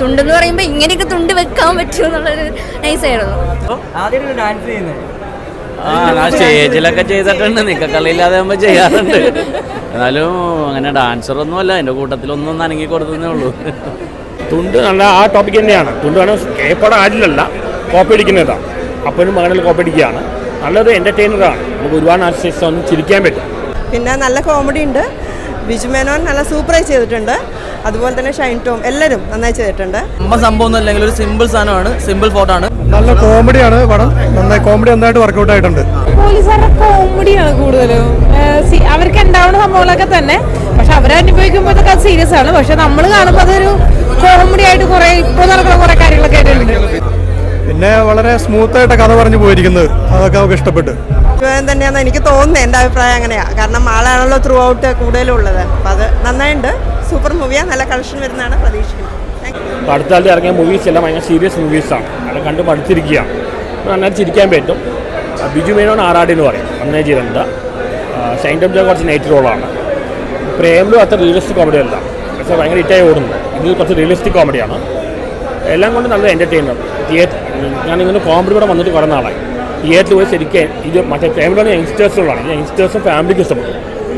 തുണ്ടെന്ന് പറയുമ്പോൾ ഇങ്ങനെയൊക്കെ തുണ്ട് വെക്കാൻ പറ്റുമോ എന്നുള്ളൊരു നൈസായിരുന്നു ആദ്യമായിട്ട് ഡാൻസ് ചെയ്യുന്നത്. ആ ഞാൻ സ്റ്റേജിലൊക്കെ ചെയ്തിട്ടുണ്ട്. നിക്കക്കളിയില്ലാതെ ആകുമ്പോൾ ചെയ്യാറുണ്ട്. എന്നാലും അങ്ങനെ ഡാൻസർ ഡാൻസറൊന്നും അല്ല കൂട്ടത്തിൽ ഒന്നും അനങ്ങി കൊടുത്തതേ ഉള്ളൂ. തുണ്ട് നല്ല ആ ടോപ്പിക് തന്നെയാണ്. തുണ്ട് വേണം കേപ്പടം ആരിലല്ല കോപ്പി അടിക്കുന്നതാണ് അപ്പനും മകനും കോപ്പി അടിക്കുകയാണ്. നല്ലൊരു എന്റർടൈനറാണ് നമുക്ക് ഒരുപാട് ആർട്ടിസ്റ്റ് ഒന്ന് ചിരിക്കാൻ പറ്റും. പിന്നെ നല്ല കോമഡി ഉണ്ട്. ബിജു മേനോൻ നല്ല സൂപ്പറായി ചെയ്തിട്ടുണ്ട്. അതുപോലെ തന്നെ ഷൈൻ ടോം എല്ലാവരും നന്നായി ചെയ്തിട്ടുണ്ട്. അമ്മ സംഭവം ഒന്നും അല്ലെങ്കിൽ ഒരു സിമ്പിൾ സാധനമാണ് സിമ്പിൾ ഫോട്ടോ ആണ്. നല്ല കോമഡിയാണ് പടം. നന്നായി കോമഡി നന്നായിട്ട് വർക്കൗട്ട് ആയിട്ടുണ്ട്. പോലീസുകാരുടെ കോമഡിയാണ് കൂടുതലും. സി- അവർക്ക് ഉണ്ടാവുന്ന സംഭവങ്ങളൊക്കെ തന്നെ. പക്ഷെ അവരനുഭവിക്കുമ്പോഴത്തേക്ക് അത് സീരിയസ് ആണ്. പക്ഷെ നമ്മൾ കാണുമ്പോൾ അതൊരു കോമഡി ആയിട്ട് കുറെ ഇപ്പോൾ നടക്കുന്ന കുറെ കാര്യങ്ങളൊക്കെ ആയിട്ടുണ്ട് പിന്നെ വളരെ സ്മൂത്തായിട്ട് കഥ പറഞ്ഞു പോയിരിക്കുന്നത്. അതൊക്കെ നമുക്ക് ഇഷ്ടപ്പെട്ടു. ഇവൻ തന്നെയാണെന്ന് എനിക്ക് തോന്നുന്നത് എന്റെ അഭിപ്രായം അങ്ങനെയാണ് കാരണം ആളാണല്ലോ ത്രൂ ഔട്ട് കൂടുതലും ഉള്ളത് അപ്പം അത് നന്നായിട്ടുണ്ട് സൂപ്പർ മൂവിയാണ് നല്ല കളക്ഷൻ വരുന്നതാണ് പ്രതീക്ഷിക്കുന്നത് അടുത്ത കാലത്ത് ഇറങ്ങിയ മൂവീസ് എല്ലാം ഭയങ്കര സീരിയസ് മൂവീസാണ് അത് കണ്ട് പഠിച്ചിരിക്കുക നന്നായിട്ട് ചിരിക്കാൻ പറ്റും. ബിജു മേനോൻ ആറാടി എന്ന് പറയും. നന്നായി ചെയ്തിട്ടുണ്ട്. ഷൈൻ ടോം ജോൺ കുറച്ച് നൈറ്റ് റോളാണ് പ്രേമിലും അത്ര റിയലിസ്റ്റിക് കോമഡി അല്ല. പക്ഷേ ഭയങ്കര ഹിറ്റായി ഓടുന്നു. ഇത് കുറച്ച് റിയലിസ്റ്റിക് കോമഡിയാണ് എല്ലാം കൊണ്ട് നല്ല എന്റർടൈനർ തിയേറ്റർ ഞാൻ ഇങ്ങനെ കോമഡി കൂടെ വന്നിട്ട് കുറേ നാളായി. തിയേറ്ററിൽ പോയി ശരിക്കും ഇത് മറ്റേ ഫാമിലിയാണ് യങ്സ്റ്റേഴ്സുകളാണ് യങ്സ്റ്റേഴ്സും ഫാമിലിക്കും ഇഷ്ടപ്പെട്ടു.